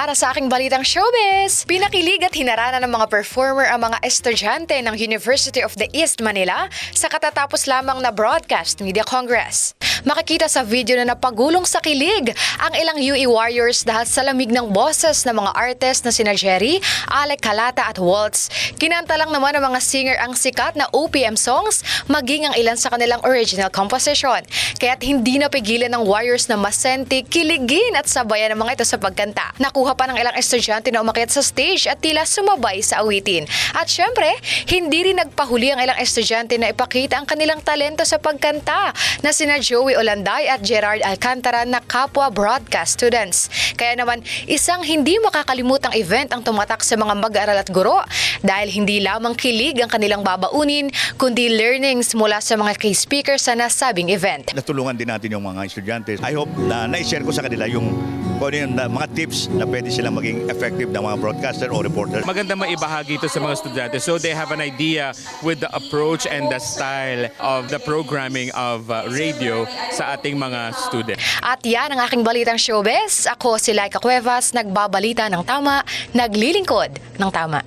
para sa aking balitang showbiz. Pinakilig at hinarana ng mga performer ang mga estudyante ng University of the East Manila sa katatapos lamang na Broadcast Media Congress. Makikita sa video na napagulong sa kilig ang ilang UE Warriors dahil sa lamig ng boses ng mga artist na sina Jerry, Alec Calata at Waltz. Kinanta lang naman ng mga singer ang sikat na OPM songs maging ang ilan sa kanilang original composition. Kaya't hindi napigilan ng Warriors na masenti, kiligin at sabayan ng mga ito sa pagkanta. Nakuha pa ng ilang estudyante na umakyat sa stage at tila sumabay sa awitin. At syempre, hindi rin nagpahuli ang ilang estudyante na ipakita ang kanilang talento sa pagkanta na sina Joey Olanday at Gerard Alcantara na kapwa broadcast students. Kaya naman, isang hindi makakalimutang event ang tumatak sa mga mag-aaral at guro dahil hindi lamang kilig ang kanilang babaunin, kundi learnings mula sa mga key speakers sa nasabing event. natulungan din natin yung mga estudyante. I hope na na-share ko sa kanila yung, kung ano yung mga tips na pwede silang maging effective ng mga broadcaster o reporter. Maganda maibahagi ito sa mga estudyante so they have an idea with the approach and the style of the programming of uh, radio sa ating mga students. At yan ang aking balitang showbiz. Ako si Laika Cuevas, nagbabalita ng tama, naglilingkod ng tama.